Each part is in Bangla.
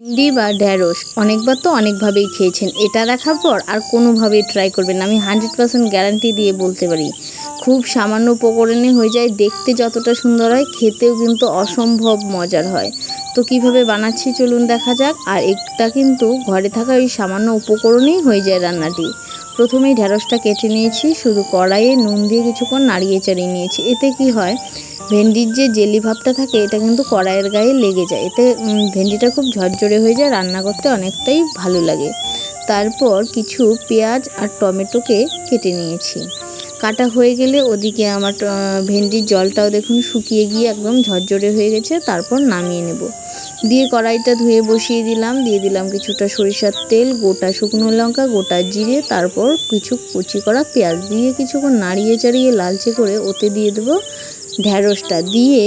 ভেন্ডি বা ঢ্যাঁড়স অনেকবার তো অনেকভাবেই খেয়েছেন। এটা দেখার পর আর কোনোভাবেই ট্রাই করবেন আমি হান্ড্রেড পার্সেন্ট গ্যারান্টি দিয়ে বলতে পারি। খুব সামান্য উপকরণে হয়ে যায়, দেখতে যতটা সুন্দর হয়, খেতেও কিন্তু অসম্ভব মজার হয়। তো কীভাবে বানাচ্ছি চলুন দেখা যাক। আর এটা কিন্তু ঘরে থাকা ওই সামান্য উপকরণেই হয়ে যায় রান্নাটি। প্রথমেই ঢ্যাঁড়সটা কেটে নিয়েছি, শুধু কড়াইয়ে নুন দিয়ে কিছুক্ষণ নাড়িয়ে চাড়িয়ে নিয়েছি। এতে কি হয় ভেন্ডির যে জেলি ভাবটা থাকে, এটা কিন্তু কড়াইয়ের গায়ে লেগে যায়। এতে ভেন্ডিটা খুব ঝরঝরে হয়ে যায়, রান্না করতে অনেকটাই ভালো লাগে। তারপর কিছু পেঁয়াজ আর টমেটোকে কেটে নিয়েছি। কাটা হয়ে গেলে ওদিকে আমার ভেন্ডির জলটাও দেখুন শুকিয়ে গিয়ে একদম ঝরঝরে হয়ে গেছে, তারপর নামিয়ে নেব। দিয়ে কড়াইটা ধুয়ে বসিয়ে দিলাম, দিয়ে দিলাম কিছুটা সরিষার তেল, গোটা শুকনো লঙ্কা, গোটা জিরে, তারপর কিছু কুচি করা পেঁয়াজ। দিয়ে কিছুক্ষণ নাড়িয়ে চাড়িয়ে লালচে করে ওতে দিয়ে দেবো। ঢ্যাঁড়সটা দিয়ে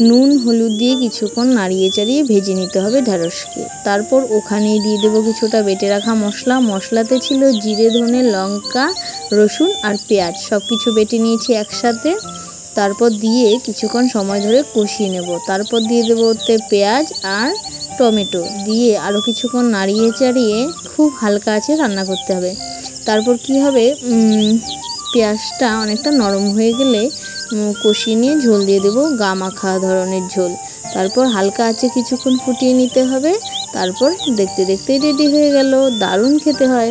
নুন, হলুদ দিয়ে কিছুক্ষণ নাড়িয়ে চাড়িয়ে ভেজে নিতে হবে ঢ্যাঁড়সকে তারপর ওখানেই দিয়ে দেবো কিছুটা বেটে রাখা মশলা। মশলাতে ছিল জিরে, ধনে, লঙ্কা, রসুন আর পেঁয়াজ। সব কিছু বেটে নিয়েছি একসাথে। তারপর দিয়ে কিছুক্ষণ সময় ধরে কষিয়ে নেব। তারপর দিয়ে দেবো ওতে পেঁয়াজ আর টমেটো। দিয়ে আরও কিছুক্ষণ নাড়িয়ে চাড়িয়ে খুব হালকা আছে রান্না করতে হবে। তারপর কি হবে? পেঁয়াজটা অনেকটা নরম হয়ে গেলে কষিয়ে নিয়ে ঝোল দিয়ে দেবো, গা মাখা ধরনের ঝোল। তারপর হালকা আছে কিছুক্ষণ ফুটিয়ে নিতে হবে, তারপর দেখতে দেখতেই রেডি হয়ে গেল, দারুণ খেতে হয়।